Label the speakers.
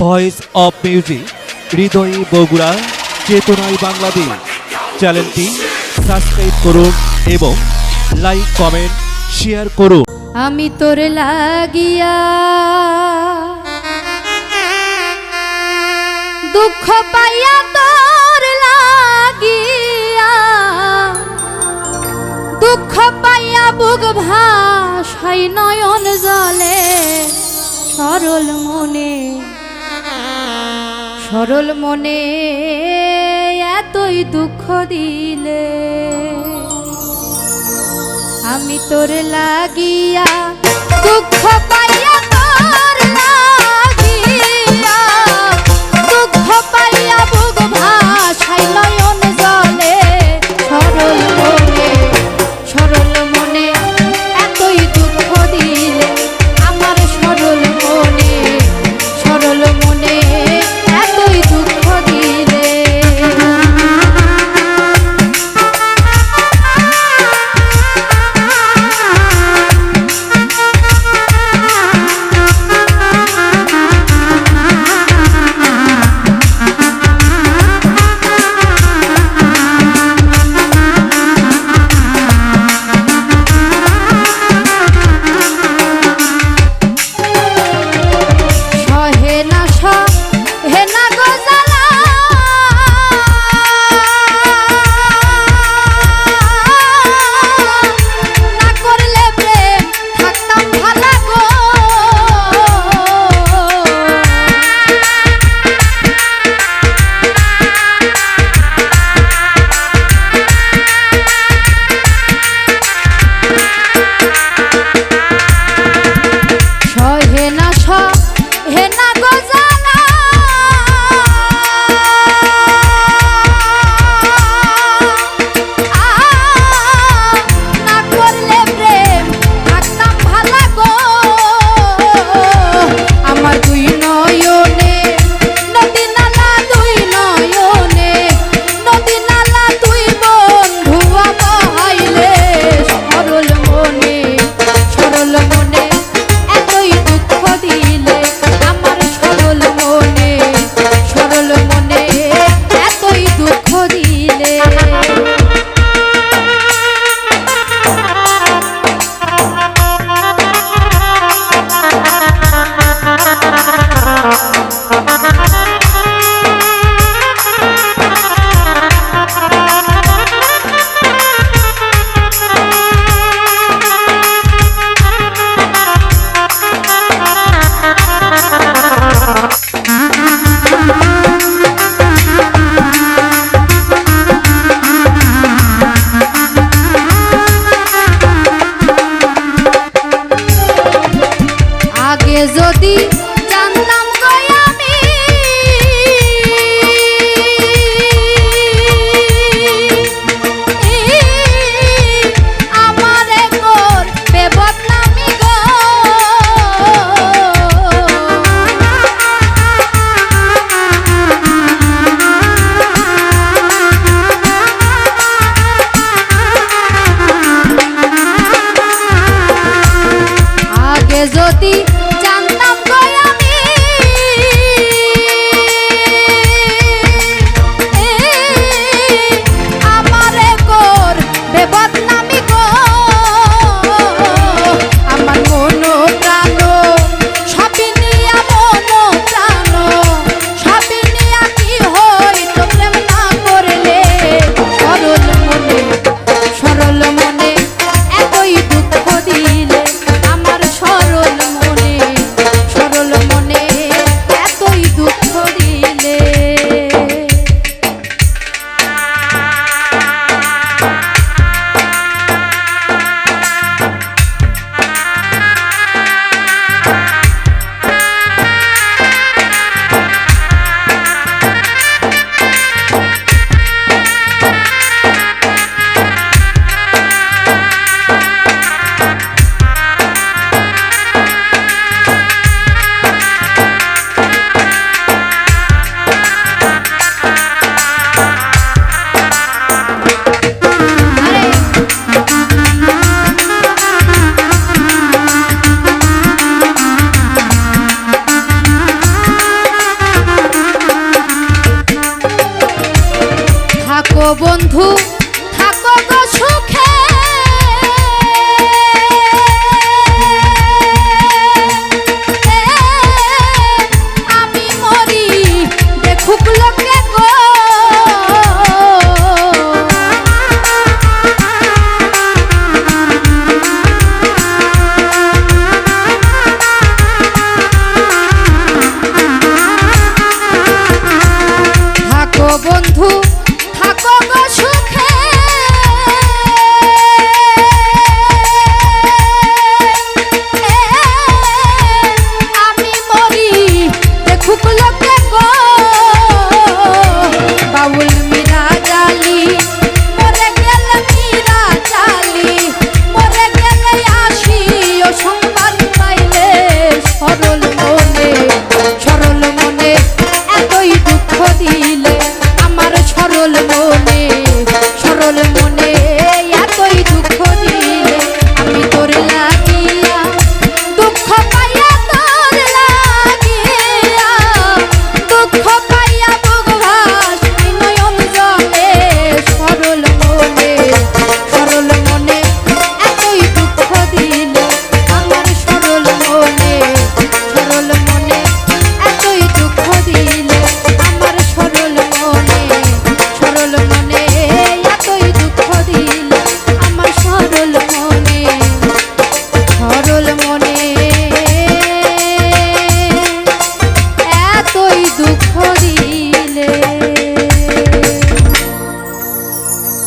Speaker 1: Voice of music হৃদয়ে বগুড়া চেতনায় বাংলাদেশ চ্যানেলটি সাবস্ক্রাইব করুন এবং লাইক কমেন্ট শেয়ার করুন।
Speaker 2: আমি তোর লাগিয়া দুঃখ পাইয়া তোর লাগিয়া দুঃখ পাইয়া বুক ভাসাই নয়ন জলে সরল মনে। সরল মনে এতই দুঃখ দিলে। আমি তোর লাগিয়া দুঃখ söyle আগে যদি জানতাম আমি। আমার কর বেবদ নামি গো। আগে যদি